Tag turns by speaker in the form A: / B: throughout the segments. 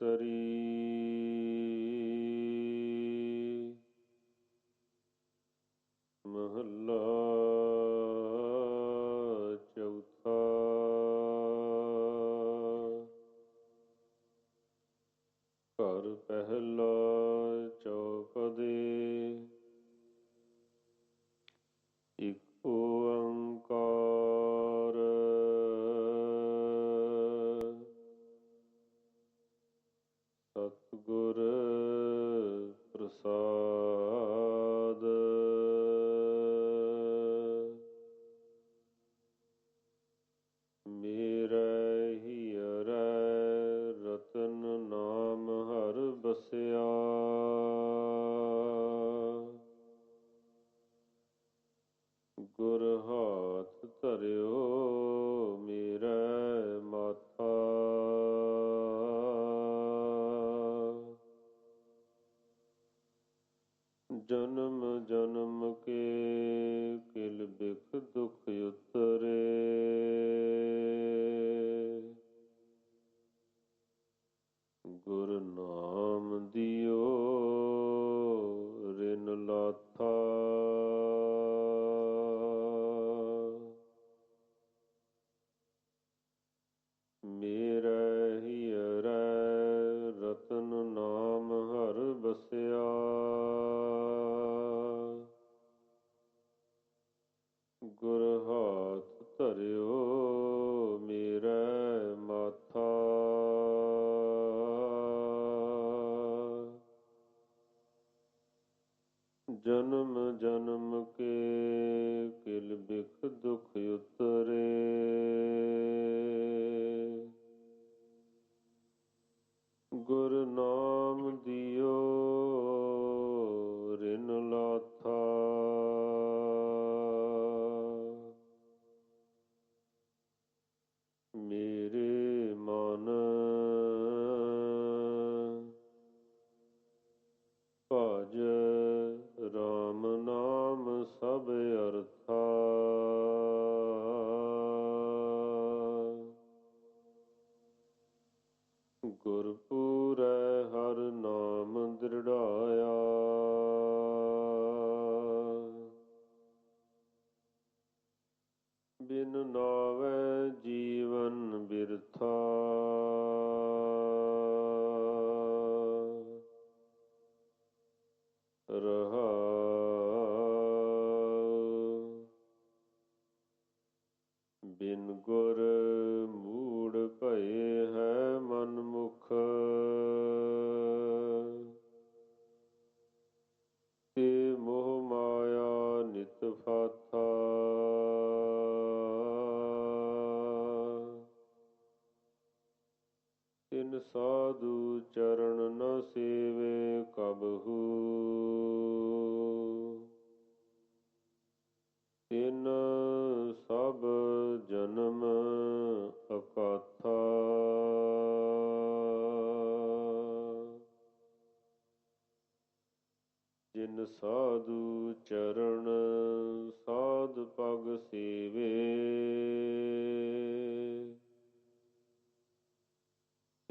A: Tari me. o corpo. ਤਿਨ ਸਾਧੂ ਚਰਨ ਨ ਸੇਵੇ ਕਬਹੂ ਤਿਨ ਸਭ ਜਨਮ ਅਕਾਥਾ। ਜਿਨ ਸਾਧੂ ਚਰਨ ਸਾਧ ਪਗ ਸੇਵੇ।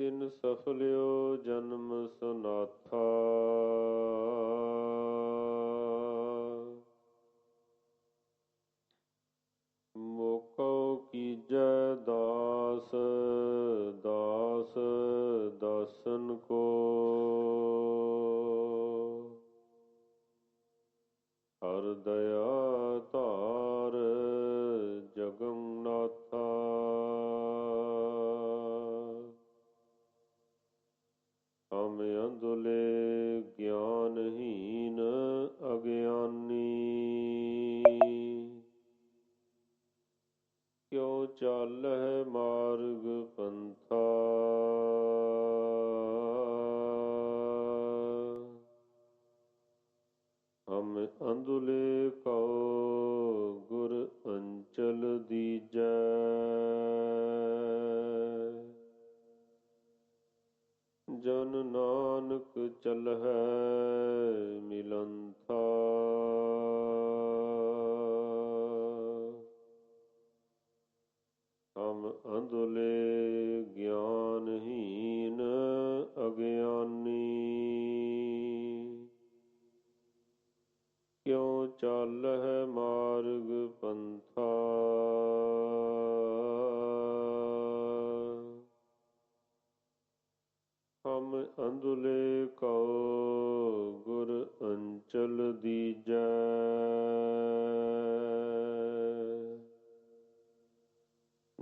A: ਤਿਨ ਸਫਲਿਓ ਜਨਮ ਸੁਨਾਥਾ। हम अंधले ज्ञानहीन अज्ञानी। क्यों चल है मार्ग पंथा? हम अंधले ਨਾਨਕ ਹੈ ਮਿਲੰਥਾ। ਹਮ ਅੰਧੁਲੇ ਗਿਆਨਹੀਨ ਅਗਿਆਨੀ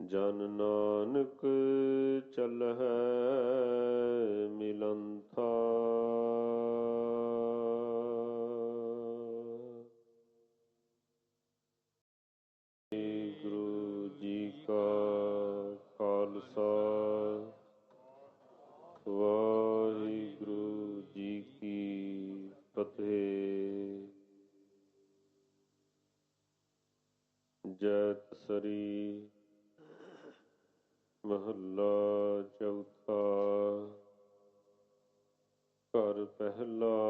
A: ਜਨ ਨਾਨਕ ਚੱਲਹਿ ਮਿਲੰਥਾ। ਗੁਰੂ ਜੀ ਕਾ ਖਾਲਸਾ। ਵਾਹਿਗੁਰੂ ਜੀ ਕੀ ਫਤਿਹ। ਜੈਤ ਸ਼੍ਰੀ ਮਹੱਲਾ ਚੌਥਾ ਘਰ ਪਹਿਲਾ